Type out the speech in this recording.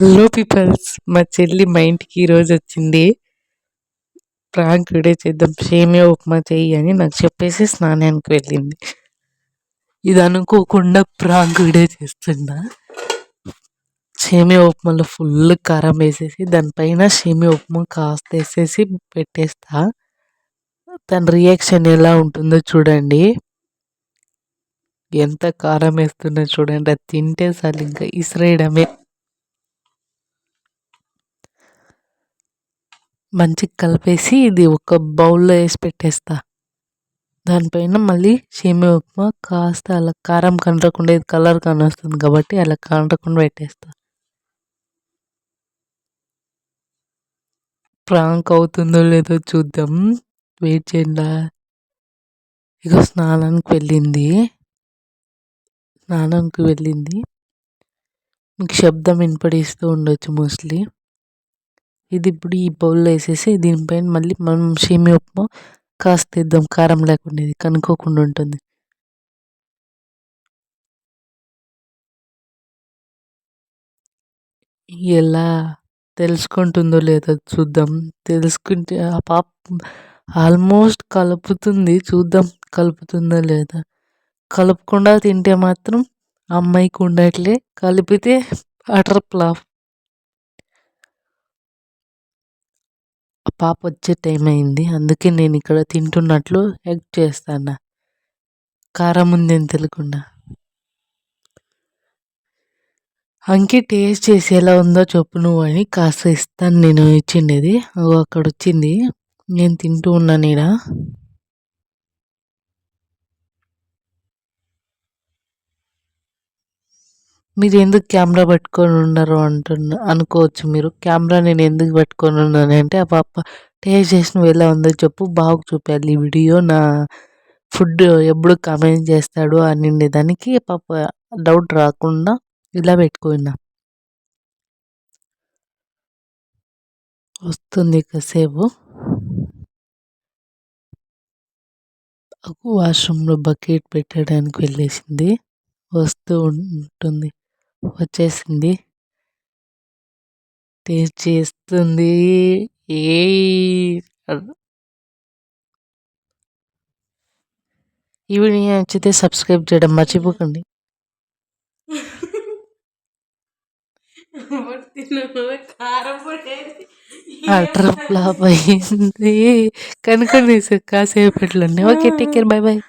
Hello peoples మా చెల్లి మా ఇంటికి ఈరోజు వచ్చింది. ప్రాంక్ వీడియో చేద్దాం. సేమియా ఉప్మా చెయ్యి అని నాకు చెప్పేసి స్నానానికి వెళ్ళింది. ఇది అనుకోకుండా ప్రాంక్ వీడియో చేస్తున్నా. సేమియా ఉప్మాలో ఫుల్ కారం వేసేసి దానిపైన సేమియా ఉప్మా కాస్త వేసేసి పెట్టేస్తా. తన రియాక్షన్ ఎలా ఉంటుందో చూడండి. ఎంత కారం వేస్తున్నా చూడండి. అది తింటే చాలు ఇంకా ఇసిరేయడమే. మంచిగా కలిపేసి ఇది ఒక బౌల్లో వేసి పెట్టేస్తా. దానిపైన మళ్ళీ సేమియా ఉప్మా కాస్త అలా కారం కంటకుండా ఇది కలర్ కానీ వస్తుంది కాబట్టి అలా కంటకుండా పెట్టేస్తా. ప్రాంక్ అవుతుందో లేదో చూద్దాం. వెయిట్ చేయండి. ఇక స్నానానికి వెళ్ళింది. స్నానానికి వెళ్ళింది. మీకు శబ్దం వినపడిస్తూ ఉండొచ్చు మోస్ట్లీ. ఇది ఇప్పుడు ఈ బౌల్లో వేసేసి దీనిపైన మళ్ళీ మనం సేమియా ఉప్మా కాస్త ఇద్దాం కారం లేకుండా ఇది కనుక్కోకుండా ఉంటుంది. ఎలా తెలుసుకుంటుందో లేదో చూద్దాం. తెలుసుకుంటే ఆ పాప ఆల్మోస్ట్ కలుపుతుంది. చూద్దాం కలుపుతుందో లేదా. కలుపుకుండా తింటే మాత్రం అమ్మాయికి ఉండట్లే. కలిపితే అటర్ ప్లాఫ్ పాప వచ్చే టైం అయింది అందుకే నేను ఇక్కడ తింటున్నట్లు యాక్ట్ చేస్తాను కారం ఉంది అని తెలియకుండా. అంకి టేస్ట్ చేసి ఎలా ఉందో చెప్పు నువ్వు అని కాస్త ఇస్తాను నేను ఇచ్చిండేది. అక్కడ వచ్చింది నేను తింటూ ఉన్నాను ఈడ మీరు ఎందుకు కెమెరా పట్టుకొని ఉన్నారు అంటున్న అనుకోవచ్చు మీరు. కెమెరా నేను ఎందుకు పట్టుకొని ఉన్నాను అంటే ఆ పాప టేస్ట్ చేసిన ఎలా ఉందో చెప్పు బాగా చూపాలి ఈ వీడియో నా ఫుడ్ ఎప్పుడు కామెంట్ చేస్తాడు అని దానికి పాప డౌట్ రాకుండా ఇలా పెట్టుకున్నా. వస్తుంది కాసేపు. వాష్రూమ్లో బకెట్ పెట్టడానికి వెళ్ళేసింది. వస్తూ ఉంటుంది. వచ్చేసింది. టేస్ట్ చేస్తుంది ఏ ఈ వీడియో నచ్చితే సబ్స్క్రైబ్ చేయడం మర్చిపోకండి. అటర్ ఫ్లాప్ అయింది. కనుక కాసేపట్లోనే. Okay take care. Bye bye